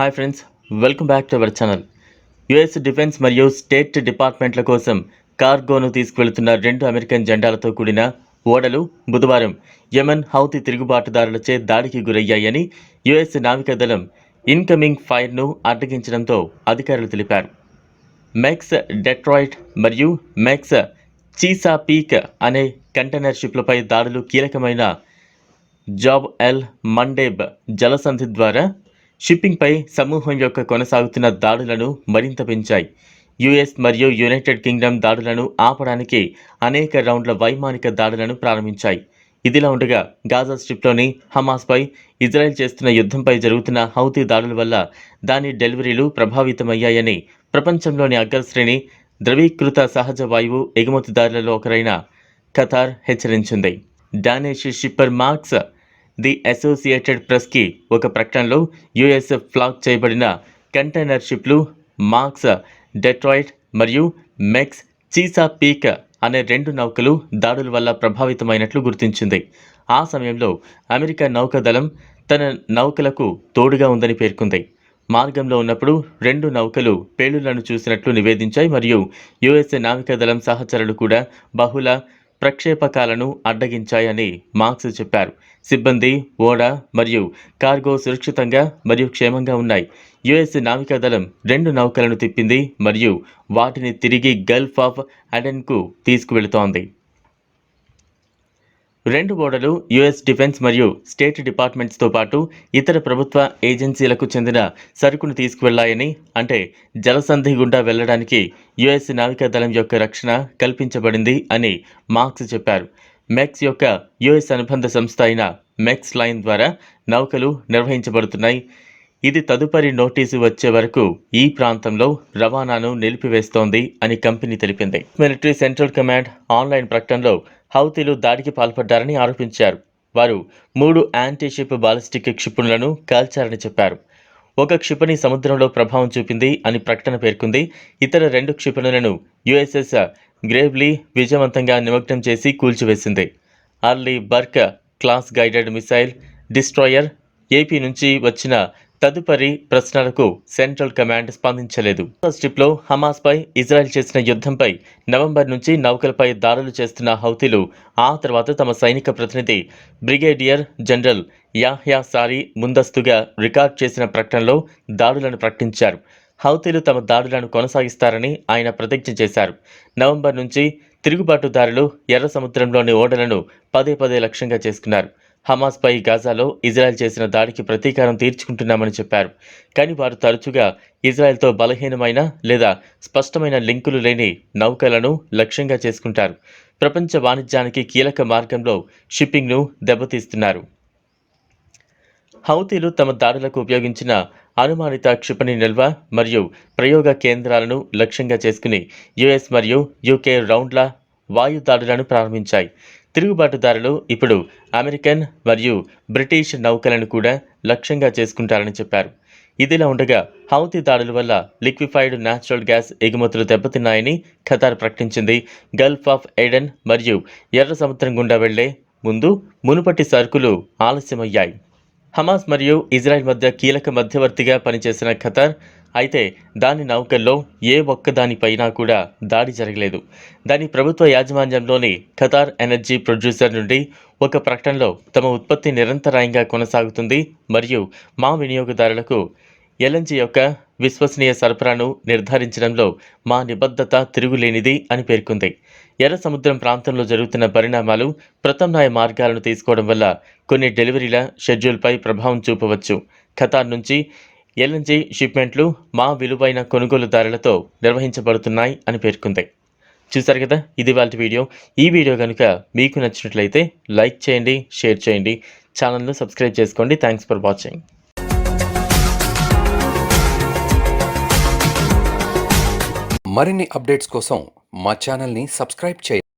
Hi friends welcome back to our channel US defence మరియు state డిపార్ట్మెంట్ల కోసం కార్గోను తీసుకువెళ్తున్న రెండు అమెరికన్ జెండాలతో కూడిన ఓడలు బుధవారం యమన్ హౌతి తిరుగుబాటుదారులచే దాడికి గురయ్యాయని యుఎస్ నావికాదళం ఇన్కమింగ్ ఫైర్ను అడ్డగించడంతో అధికారులు తెలిపారు. మెక్స్ డెట్రాయిట్ మరియు మెక్స్ చీసా పీక్ అనే కంటైనర్ షిప్లపై దాడులు కీలకమైన జాబ్ ఎల్ మండేబ్ జలసంధి ద్వారా షిప్పింగ్పై సమూహం యొక్క కొనసాగుతున్న దాడులను మరింత పెంచాయి. యుఎస్ మరియు యునైటెడ్ కింగ్డమ్ దాడులను ఆపడానికి అనేక రౌండ్ల వైమానిక దాడులను ప్రారంభించాయి. ఇదిలా ఉండగా గాజా స్ట్రిప్లోని హమాస్పై ఇజ్రాయెల్ చేస్తున్న యుద్ధంపై జరుగుతున్న హౌతీ దాడుల వల్ల దాని డెలివరీలు ప్రభావితమయ్యాయని ప్రపంచంలోని అగ్రశ్రేణి ద్రవీకృత సహజ వాయువు ఎగుమతిదారులలో ఒకరైన ఖతార్ హెచ్చరించింది. Danish shipper Maersk the Associated ప్రెస్కి ఒక ప్రకటనలో యుఎస్ఎఫ్ ఫ్లాగ్ చేయబడిన కంటైనర్ షిప్లు మార్క్స్ డెట్రాయిట్ మరియు మెక్స్ చీసా పీక్ అనే రెండు నౌకలు దాడుల వల్ల ప్రభావితమైనట్లు గుర్తించింది. ఆ సమయంలో అమెరికా నౌకాదళం తన నౌకలకు తోడుగా ఉందని పేర్కొంది. మార్గంలో ఉన్నప్పుడు రెండు నౌకలు పేలులను చూసినట్లు నివేదించాయి మరియు యుఎస్ఏ నావికాదళం సహచరులు కూడా బహుళ ప్రక్షేపకాలను అడ్డగించాయని మార్క్స్ చెప్పారు. సిబ్బంది ఓడ మరియు కార్గో సురక్షితంగా మరియు క్షేమంగా ఉన్నాయి. యుఎస్ నావికాదళం రెండు నౌకలను తిప్పింది మరియు వాటిని తిరిగి గల్ఫ్ ఆఫ్ అడెన్కు తీసుకువెళుతోంది. రెండు ఓడలు యుఎస్ డిఫెన్స్ మరియు స్టేట్ డిపార్ట్మెంట్స్తో పాటు ఇతర ప్రభుత్వ ఏజెన్సీలకు చెందిన సరుకును తీసుకువెళ్ళాయని అంటే జలసంధి గుండా వెళ్ళడానికి యుఎస్ నావికాదళం యొక్క రక్షణ కల్పించబడింది అని మార్క్స్ చెప్పారు. మెక్స్ యొక్క యుఎస్ అనుబంధ సంస్థ అయిన మెక్స్ లైన్ ద్వారా నౌకలు నిర్వహించబడుతున్నాయి. ఇది తదుపరి నోటీసు వచ్చే వరకు ఈ ప్రాంతంలో రవాణాను నిలిపివేస్తోంది అని కంపెనీ తెలిపింది. మిలిటరీ సెంట్రల్ కమాండ్ ఆన్లైన్ ప్రకటనలో హౌతీలు దాడికి పాల్పడ్డారని ఆరోపించారు. వారు మూడు యాంటీషిప్ బాలిస్టిక్ క్షిపణులను కాల్చారని చెప్పారు. ఒక క్షిపణి సముద్రంలో ప్రభావం చూపింది అని ప్రకటన పేర్కొంది. ఇతర రెండు క్షిపణులను యుఎస్ఎస్ గ్రేవ్లీ విజయవంతంగా నిమగ్నం చేసి కూల్చివేసింది. Arleigh Burke class guided missile destroyer AP నుంచి వచ్చిన తదుపరి ప్రశ్నలకు సెంట్రల్ కమాండ్ స్పందించలేదు. స్ట్రిప్లో హమాస్పై ఇజ్రాయెల్ చేసిన యుద్ధంపై నవంబర్ నుంచి నౌకలపై దాడులు చేస్తున్న హౌతీలు ఆ తర్వాత తమ సైనిక ప్రతినిధి బ్రిగేడియర్ జనరల్ యాహ్యా సారీ ముందస్తుగా రికార్డ్ చేసిన ప్రకటనలో దాడులను ప్రకటించారు. హౌతీలు తమ దాడులను కొనసాగిస్తారని ఆయన ప్రతిజ్ఞ చేశారు. నవంబర్ నుంచి తిరుగుబాటుదారులు ఎర్ర సముద్రంలోని ఓడలను పదే పదే లక్ష్యంగా చేసుకున్నారు. హమాస్పై గాజాలో ఇజ్రాయెల్ చేసిన దాడికి ప్రతీకారం తీర్చుకుంటున్నామని చెప్పారు. కానీ వారు తరచుగా ఇజ్రాయెల్తో బలహీనమైన లేదా స్పష్టమైన లింకులు లేని నౌకలను లక్ష్యంగా చేసుకుంటారు. ప్రపంచ వాణిజ్యానికి కీలక మార్గంలో షిప్పింగ్ను దెబ్బతీస్తున్నారు. హౌతీలు తమ దాడులకు ఉపయోగించిన అనుమానిత క్షిపణి నిల్వ మరియు ప్రయోగ కేంద్రాలను లక్ష్యంగా చేసుకుని యుఎస్ మరియు యూకే రౌండ్ల వాయు దాడులను ప్రారంభించాయి. తిరుగుబాటుదారులు ఇప్పుడు అమెరికన్ మరియు బ్రిటిష్ నౌకలను కూడా లక్ష్యంగా చేసుకుంటారని చెప్పారు. ఇదిలా ఉండగా హౌతీ దాడుల వల్ల లిక్విఫైడ్ న్యాచురల్ గ్యాస్ ఎగుమతులు దెబ్బతిన్నాయని ఖతార్ ప్రకటించింది. గల్ఫ్ ఆఫ్ ఎడెన్ మరియు ఎర్ర సముద్రం గుండా వెళ్ళే ముందు మునుపటి సరుకులు ఆలస్యమయ్యాయి. హమాస్ మరియు ఇజ్రాయెల్ మధ్య కీలక మధ్యవర్తిగా పనిచేసిన ఖతార్ అయితే దాని నౌకల్లో ఏ ఒక్క దానిపైనా కూడా దాడి జరగలేదు. దాని ప్రభుత్వ యాజమాన్యంలోని ఖతార్ ఎనర్జీ ప్రొడ్యూసర్ నుండి ఒక ప్రకటనలో తమ ఉత్పత్తి నిరంతరాయంగా కొనసాగుతుంది మరియు మా వినియోగదారులకు ఎల్ఎన్జీ యొక్క విశ్వసనీయ సరఫరాను నిర్ధారించడంలో మా నిబద్ధత తిరుగులేనిది అని పేర్కొంది. ఎర్ర సముద్రం ప్రాంతంలో జరుగుతున్న పరిణామాలు ప్రత్యామ్నాయ మార్గాలను తీసుకోవడం వల్ల కొన్ని డెలివరీల షెడ్యూల్పై ప్రభావం చూపవచ్చు. ఖతార్ నుంచి ఎల్ఎన్జీ షిప్మెంట్లు మా విలువైన కొనుగోలుదారులతో నిర్వహించబడుతున్నాయి అని పేర్కొంది. చూసారు కదా ఇది వాళ్ళ వీడియో. ఈ వీడియో కనుక మీకు నచ్చినట్లయితే లైక్ చేయండి షేర్ చేయండి ఛానల్ను సబ్స్క్రైబ్ చేసుకోండి. Thanks for watching. మరిన్ని అప్డేట్స్ కోసం మా ఛానల్ని సబ్స్క్రైబ్ చేయండి.